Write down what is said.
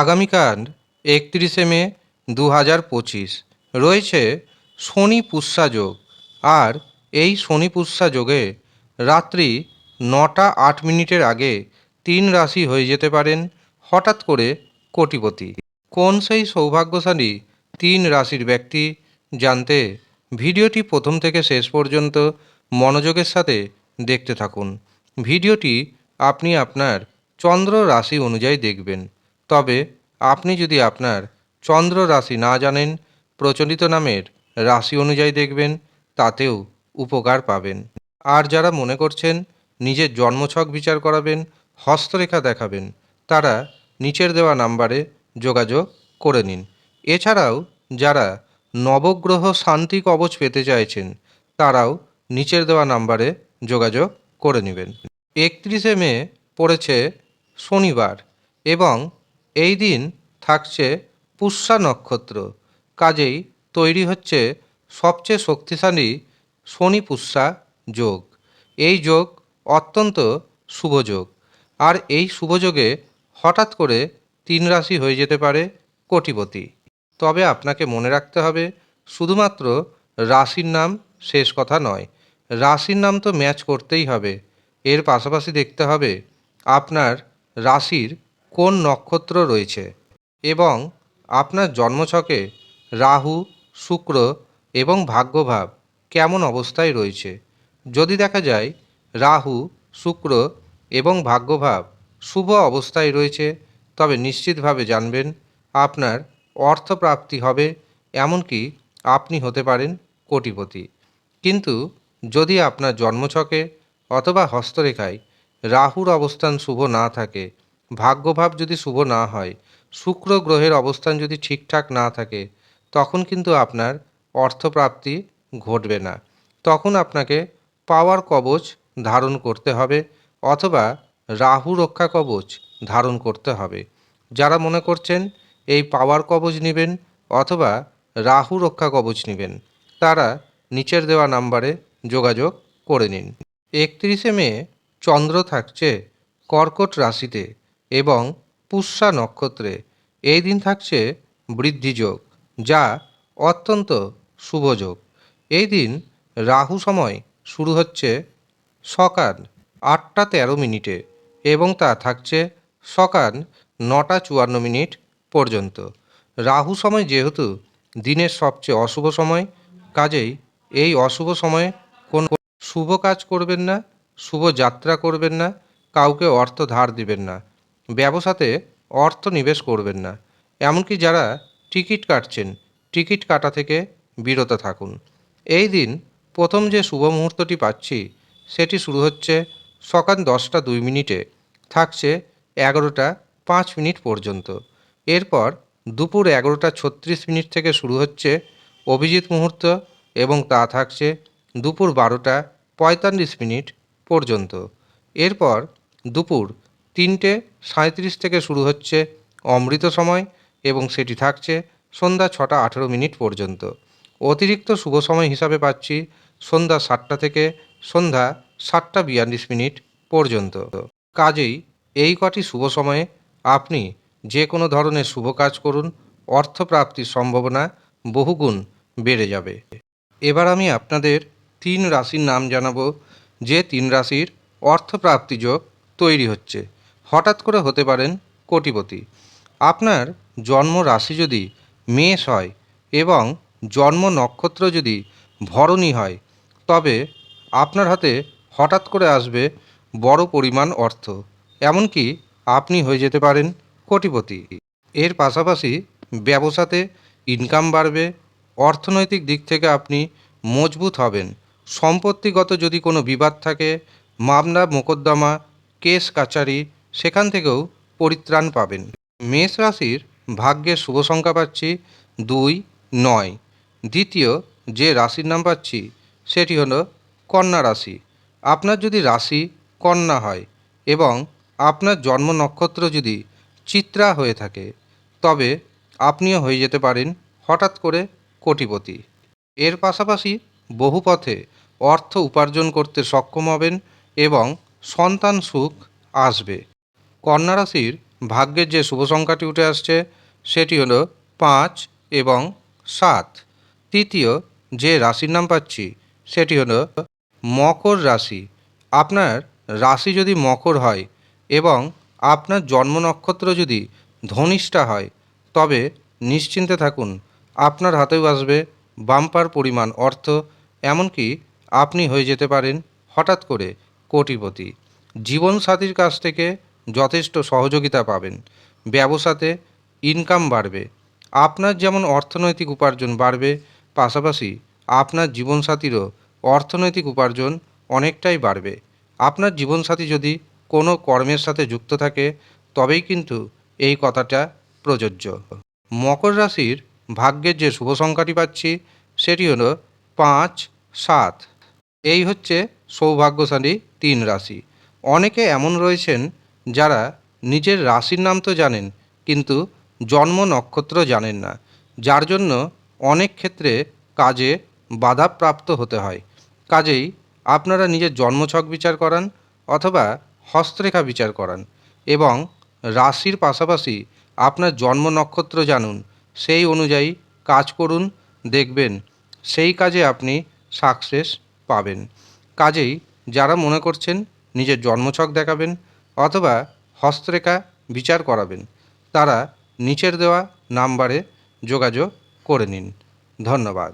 আগামীকাল একত্রিশে মে দু হাজার পঁচিশ। রয়েছে শনি পুষ্যা যোগ। আর এই শনি পুষ্যা যোগে রাত্রি নটা আট মিনিটের আগে তিন রাশি হয়ে যেতে পারেন, হঠাৎ করে কোটিপতি। কোন সেই সৌভাগ্যশালী তিন রাশির ব্যক্তি জানতে ভিডিওটি প্রথম থেকে শেষ পর্যন্ত মনোযোগের সাথে দেখতে থাকুন। ভিডিওটি আপনি আপনার চন্দ্র রাশি অনুযায়ী দেখবেন। তবে আপনি যদি আপনার চন্দ্র রাশি না জানেন, প্রচলিত নামের রাশি অনুযায়ী দেখবেন, তাতেও উপকার পাবেন। আর যারা মনে করছেন নিজের জন্মছক বিচার করাবেন, হস্তরেখা দেখাবেন, তারা নিচের দেওয়া নাম্বারে যোগাযোগ করে নিন। এছাড়াও যারা নবগ্রহ শান্তি কবচ পেতে চাইছেন, তারাও নিচের দেওয়া নাম্বারে যোগাযোগ করে নেবেন। একত্রিশে মে পড়েছে শনিবার এবং এই দিন থাকছে পুষ্যা নক্ষত্র। কাজেই তৈরি হচ্ছে সবচেয়ে শক্তিশালী শনি পুষ্যা যোগ। এই যোগ অত্যন্ত শুভ যোগ। আর এই শুভযোগে হঠাৎ করে তিন রাশি হয়ে যেতে পারে কোটিপতি। তবে আপনাকে মনে রাখতে হবে, শুধুমাত্র রাশির নাম শেষ কথা নয়, রাশির নাম তো ম্যাচ করতেই হবে। এর পাশাপাশি দেখতে হবে, আপনার রাশির কোন নক্ষত্র রয়েছে এবং আপনার জন্মছকে রাহু, শুক্র এবং ভাগ্যভাব কেমন অবস্থায় রয়েছে? যদি দেখা যায় রাহু, শুক্র এবং ভাগ্যভাব শুভ অবস্থায় রয়েছে, তবে নিশ্চিতভাবে জানবেন আপনার অর্থপ্রাপ্তি হবে, এমনকি আপনি হতে পারেন কোটিপতি। কিন্তু যদি আপনার জন্মছকে অথবা হস্তরেখায় রাহুর অবস্থান শুভ না থাকে ভাগ্যভাব যদি শুভ না হয়, শুক্র গ্রহের অবস্থান যদি ঠিকঠাক না থাকে, তখন কিন্তু আপনার অর্থপ্রাপ্তি ঘটবে না। তখন আপনাকে পাওয়ার কবচ ধারণ করতে হবে অথবা রাহু রক্ষা কবচ ধারণ করতে হবে। যারা মনে করছেন এই পাওয়ার কবচ নেবেন অথবা রাহু রক্ষা কবচ নেবেন, তারা নিচের দেওয়া নাম্বারে যোগাযোগ করে নিন। একত্রিশে মে চন্দ্র থাকছে কর্কট রাশিতে। এবং পুষ্যা নক্ষত্রে। এই দিন থাকছে বৃদ্ধিযোগ যা অত্যন্ত শুভ যোগ। এই দিন রাহু সময় শুরু হচ্ছে সকাল আটটা তেরো মিনিটে এবং তা থাকছে সকাল নটা চুয়ান্ন মিনিট পর্যন্ত। রাহু সময় যেহেতু দিনের সবচেয়ে অশুভ সময়, কাজেই এই অশুভ সময়ে কোন শুভ কাজ করবেন না, শুভ যাত্রা করবেন না, কাউকে অর্থ ধার দিবেন না। ব্যবসাতে অর্থ নিবেশ করবেন না। এমনকি যারা টিকিট কাটছেন, টিকিট কাটা থেকে বিরত থাকুন। এই দিন প্রথম যে শুভ মুহূর্তটি পাচ্ছি, সেটি শুরু হচ্ছে সকাল দশটা দুই মিনিটে। থাকছে এগারোটা পাঁচ মিনিট পর্যন্ত। এরপর দুপুর এগারোটা ছত্রিশ মিনিট থেকে শুরু হচ্ছে অভিজিৎ মুহূর্ত এবং তা থাকছে দুপুর বারোটা পঁয়তাল্লিশ মিনিট পর্যন্ত। এরপর দুপুর তিনটে সাঁত্রিশ থেকে শুরু হচ্ছে অমৃত সময় এবং সেটি থাকছে সন্ধ্যা ছটা আঠেরো মিনিট পর্যন্ত। অতিরিক্ত শুভ সময় হিসাবে পাচ্ছি সন্ধ্যা সাতটা থেকে সন্ধ্যা সাতটা বিয়াল্লিশ মিনিট পর্যন্ত। কাজেই এই কটি শুভ সময়ে আপনি যে কোনো ধরনের শুভ কাজ করুন, অর্থপ্রাপ্তির সম্ভাবনা বহুগুণ বেড়ে যাবে। এবার আমি আপনাদের তিন রাশির নাম জানাব, যে তিন রাশির অর্থপ্রাপ্তি যোগ তৈরি হচ্ছে। হঠাৎ করে হতে পারেন কোটিপতি। আপনার জন্ম রাশি যদি মেষ হয় এবং জন্ম নক্ষত্র যদি ভরণী হয়, তবে আপনার হাতে হঠাৎ করে আসবে বড় পরিমাণ অর্থ। এমনকি আপনি হয়ে যেতে পারেন কোটিপতি। এর পাশাপাশি ব্যবসাতে ইনকাম বাড়বে, অর্থনৈতিক দিক থেকে আপনি মজবুত হবেন। সম্পত্তিগত যদি কোনো বিবাদ থাকে, মামলা, মোকদ্দমা, কেস কাচারি সেখান থেকেও পরিত্রাণ পাবেন। মেষ রাশির ভাগ্যের শুভ সংখ্যা পাচ্ছি দুই, নয়। দ্বিতীয় যে রাশির নাম পাচ্ছি, সেটি হলো কন্যা রাশি। আপনার যদি রাশি কন্যা হয় এবং আপনার জন্ম নক্ষত্র যদি চিত্রা হয়ে থাকে, তবে আপনিও হয়ে যেতে পারেন হঠাৎ করে কোটিপতি। এর পাশাপাশি বহু পথে অর্থ উপার্জন করতে সক্ষম হবেন এবং সন্তান সুখ আসবে। কন্যা রাশির ভাগ্যের যে শুভ সংখ্যাটি উঠে আসছে, সেটি হলো পাঁচ এবং সাত। তৃতীয় যে রাশির নাম পাচ্ছি, সেটি হলো মকর রাশি। আপনার রাশি যদি মকর হয় এবং আপনার জন্ম নক্ষত্র যদি ধনিষ্ঠা হয়, তবে নিশ্চিন্তে থাকুন, আপনার হাতেও আসবে বাম্পার পরিমাণ অর্থ, এমনকি আপনি হয়ে যেতে পারেন হঠাৎ করে কোটিপতি। জীবনসাথীর কাছ থেকে যথেষ্ট সহযোগিতা পাবেন। ব্যবসাতে ইনকাম বাড়বে। আপনার যেমন অর্থনৈতিক উপার্জন বাড়বে, পাশাপাশি আপনার জীবনসাথীরও অর্থনৈতিক উপার্জন অনেকটাই বাড়বে। আপনার জীবনসাথী যদি কোনো কর্মের সাথে যুক্ত থাকে, তবেই কিন্তু এই কথাটা প্রযোজ্য। মকর রাশির ভাগ্যের যে শুভ সংখ্যাটি পাচ্ছি, সেটি হলো পাঁচ, সাত। এই হচ্ছে সৌভাগ্যশালী তিন রাশি। অনেকে এমন রয়েছেন যারা নিজের রাশির নাম তো জানেন, কিন্তু জন্ম নক্ষত্র জানেন না, যার জন্য অনেক ক্ষেত্রে কাজে বাধাপ্রাপ্ত হতে হয়। কাজেই আপনারা নিজের জন্মছক বিচার করান অথবা হস্তরেখা বিচার করান এবং রাশির পাশাপাশি আপনার জন্ম নক্ষত্র জানুন, সেই অনুযায়ী কাজ করুন, দেখবেন সেই কাজে আপনি সাকসেস পাবেন। কাজেই যারা মনে করছেন নিজের জন্মছক দেখাবেন অথবা হস্তরেখা বিচার করাবেন। তারা নিচের দেওয়া নাম্বারে যোগাযোগ করে নিন। ধন্যবাদ।